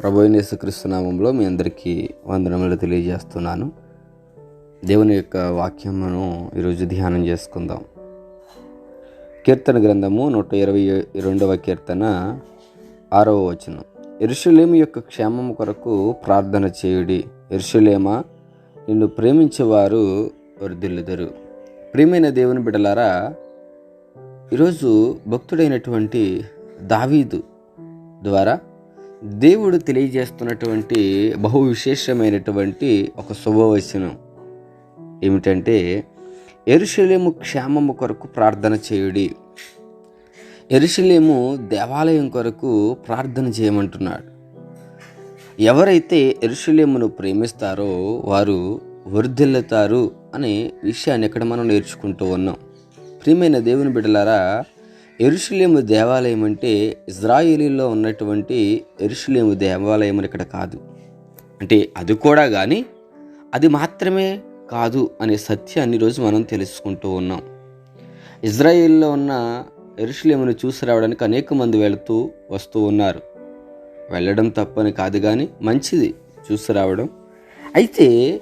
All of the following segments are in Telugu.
ప్రభు యేసుక్రీస్తు నామంలో మీ అందరికీ వందనములు తెలియజేస్తున్నాను. దేవుని యొక్క వాక్యమును ఈరోజు ధ్యానం చేసుకుందాం. కీర్తన గ్రంథము నూట ఇరవై రెండవ కీర్తన ఆరవ వచనం. ఎరుషులేము యొక్క క్షేమము కొరకు ప్రార్థన చేయుడి ఎరుషులేమా నిన్ను ప్రేమించేవారు వర్ధిల్లుదరు ప్రియమైన దేవుని బిడలారా ఈరోజు భక్తుడైనటువంటి దావీదు ద్వారా దేవుడు తెలియజేస్తున్నటువంటి బహు విశేషమైనటువంటి ఒక శుభవచనం ఏమిటంటే ఎరుషలేము క్షేమము కొరకు ప్రార్థన చేయుడి. ఎరుషలేము దేవాలయం కొరకు ప్రార్థన చేయమంటున్నాడు. ఎవరైతే ఎరుషలేమును ప్రేమిస్తారో వారు వృద్ధిల్లుతారు అనే విషయాన్ని ఇక్కడ మనం నేర్చుకుంటూ ఉన్నాం. ప్రియమైన దేవుని బిడ్డలారా ఎరుషులేము దేవాలయం అంటే ఇజ్రాయేలీలో ఉన్నటువంటి ఎరుషులేము దేవాలయం అని ఇక్కడ కాదు. అంటే అది కూడా కానీ అది మాత్రమే కాదు అనే సత్యాన్ని ఈరోజు మనం తెలుసుకుంటూ ఉన్నాం. ఇజ్రాయిల్లో ఉన్న ఎరుషులేమును చూసి రావడానికి అనేక మంది వెళుతూ వస్తూ ఉన్నారు. వెళ్ళడం తప్పని కాదు కానీ మంచిది చూసి రావడం. అయితే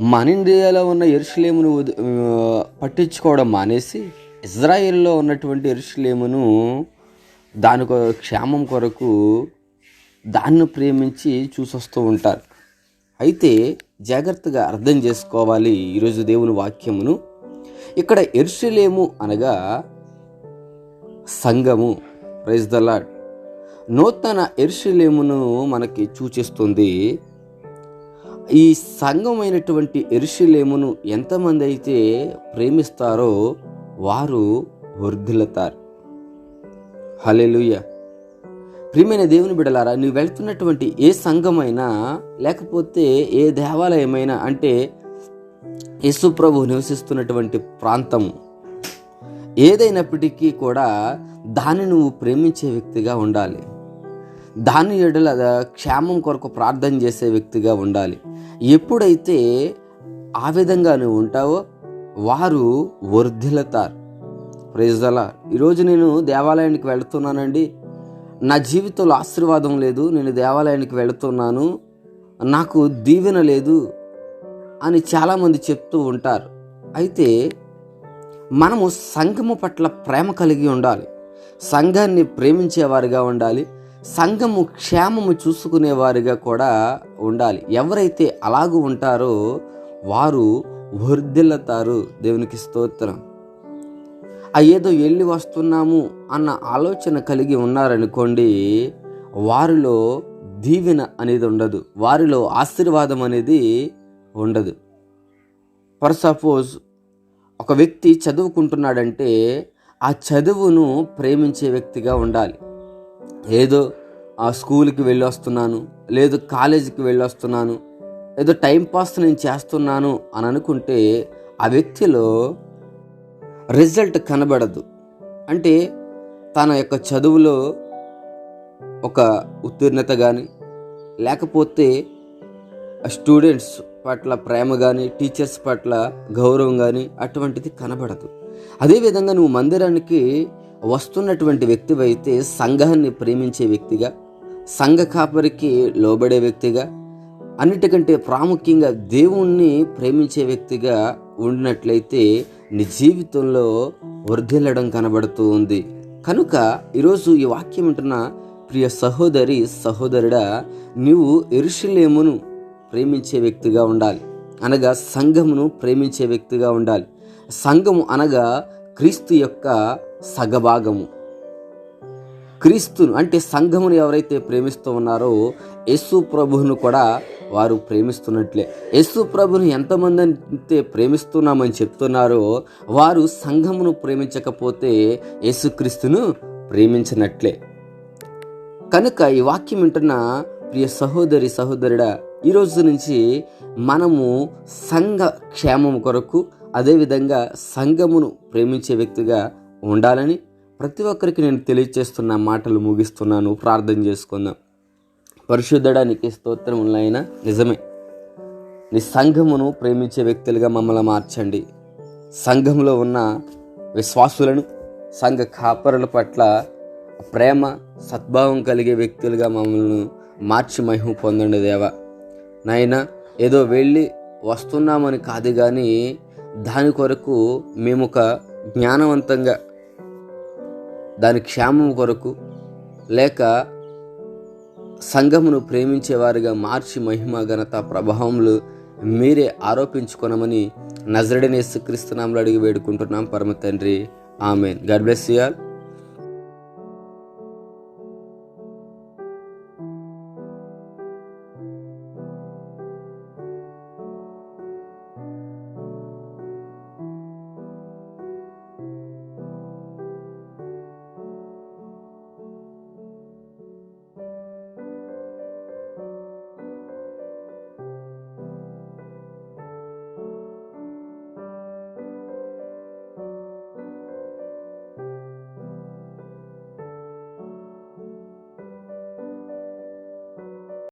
మన ఇండియాలో ఉన్న ఎరుషులేమును పట్టించుకోవడం మానేసి ఇజ్రాయిల్లో ఉన్నటువంటి ఎరుషులేమును దాని క్షేమం కొరకు దాన్ని ప్రేమించి చూసొస్తూ ఉంటారు. అయితే జాగ్రత్తగా అర్థం చేసుకోవాలి ఈరోజు దేవుని వాక్యమును. ఇక్కడ ఎరుషులేము అనగా సంఘము. ప్రైజ్ ద లాడ్ నూతన ఎరుషులేమును మనకి సూచిస్తుంది ఈ సంఘమైనటువంటి ఎరుషులేమును ఎంతమంది అయితే ప్రేమిస్తారో వారు వర్ధిల్లుతారు హలెలుయ ప్రియమైన దేవుని బిడలారా నువ్వు వెళ్తున్నటువంటి ఏ సంఘమైనా లేకపోతే ఏ దేవాలయమైనా అంటే యేసు నివసిస్తున్నటువంటి ప్రాంతము. ఏదైనప్పటికీ కూడా దాన్ని నువ్వు ప్రేమించే వ్యక్తిగా ఉండాలి. దాని ఎడల క్షేమం కొరకు ప్రార్థన చేసే వ్యక్తిగా ఉండాలి. ఎప్పుడైతే ఆ విధంగా నువ్వు ఉంటావో వారు వర్ధిల్లుతారు ప్రైజ్దలా ఈరోజు నేను దేవాలయానికి వెళుతున్నానండి. నా జీవితంలో ఆశీర్వాదం లేదు. నేను దేవాలయానికి వెళుతున్నాను. నాకు దీవెన లేదు అని చాలామంది చెప్తూ ఉంటారు. అయితే మనము సంఘము పట్ల ప్రేమ కలిగి ఉండాలి. సంఘాన్ని ప్రేమించేవారిగా ఉండాలి. సంఘము క్షేమము చూసుకునేవారిగా కూడా ఉండాలి. ఎవరైతే అలాగూ ఉంటారో వారు వర్ధిల్లుతారు దేవునికి స్తోత్రం. ఏదో వెళ్ళి వస్తున్నాము అన్న ఆలోచన కలిగి ఉన్నారనుకోండి వారిలో దీవెన అనేది ఉండదు. వారిలో ఆశీర్వాదం అనేది ఉండదు. ఫర్ సపోజ్ ఒక వ్యక్తి చదువుకుంటున్నాడంటే ఆ చదువును ప్రేమించే వ్యక్తిగా ఉండాలి. ఏదో ఆ స్కూల్కి వెళ్ళి వస్తున్నాను లేదు కాలేజీకి వెళ్ళి వస్తున్నాను ఏదో టైంపాస్ నేను చేస్తున్నాను అని అనుకుంటే ఆ వ్యక్తిలో రిజల్ట్ కనబడదు. అంటే తన యొక్క చదువులో ఒక ఉత్తీర్ణత కానీ లేకపోతే స్టూడెంట్స్ పట్ల ప్రేమ కానీ టీచర్స్ పట్ల గౌరవం కానీ అటువంటిది కనబడదు. అదేవిధంగా నువ్వు మందిరానికి వస్తున్నటువంటి వ్యక్తివైతే సంఘాన్ని ప్రేమించే వ్యక్తిగా సంఘ కాపరికి లోబడే వ్యక్తిగా అన్నిటికంటే ప్రాముఖ్యంగా దేవుణ్ణి ప్రేమించే వ్యక్తిగా ఉండినట్లయితే నీ జీవితంలో వర్ధిల్లడం కనబడుతూ ఉంది. కనుక ఈరోజు ఈ వాక్యం వింటున్న ప్రియ సహోదరి సహోదరుడా నీవు ఎరుషులేమును ప్రేమించే వ్యక్తిగా ఉండాలి. అనగా సంఘమును ప్రేమించే వ్యక్తిగా ఉండాలి. సంఘము అనగా క్రీస్తు యొక్క సగభాగము. క్రీస్తును అంటే సంఘమును ఎవరైతే ప్రేమిస్తూ ఉన్నారో యేసు ప్రభువును కూడా వారు ప్రేమిస్తున్నట్లే. యేసు ప్రభుని ఎంతమంది అయితే ప్రేమిస్తున్నామని చెప్తున్నారో వారు సంఘమును ప్రేమించకపోతే యేసుక్రీస్తును ప్రేమించినట్లే. కనుక ఈ వాక్యం వింటున్న ప్రియ సహోదరి సహోదరుడా ఈ రోజు నుంచి మనము సంఘ క్షేమం కొరకు అదేవిధంగా సంఘమును ప్రేమించే వ్యక్తిగా ఉండాలని ప్రతి ఒక్కరికి నేను తెలియచేస్తున్న మాటలు ముగిస్తున్నాను ప్రార్థన చేసుకుందాం. పరిశుద్ధడానికి స్తోత్రములైన నిజమే. నీ సంఘమును ప్రేమించే వ్యక్తులుగా మమ్మల్ని మార్చండి. సంఘంలో ఉన్న విశ్వాసులను సంఘ కాపరుల పట్ల ప్రేమ సద్భావం కలిగే వ్యక్తులుగా మమ్మల్ని మార్చి మహిమ పొందండి దేవా. నాయన ఏదో వెళ్ళి వస్తున్నామని కాదు కానీ దాని కొరకు మేము ఒక జ్ఞానవంతంగా దాని క్షేమం కొరకు లేక సంఘమును ప్రేమించేవారిగా మార్చి మహిమ ఘనత ప్రభావములు మీరే ఆరోపించుకొనమని నజరడనేసు క్రీస్తునాములు అడిగి వేడుకుంటున్నాం. పరమ తండ్రి. ఆమెన్. God bless you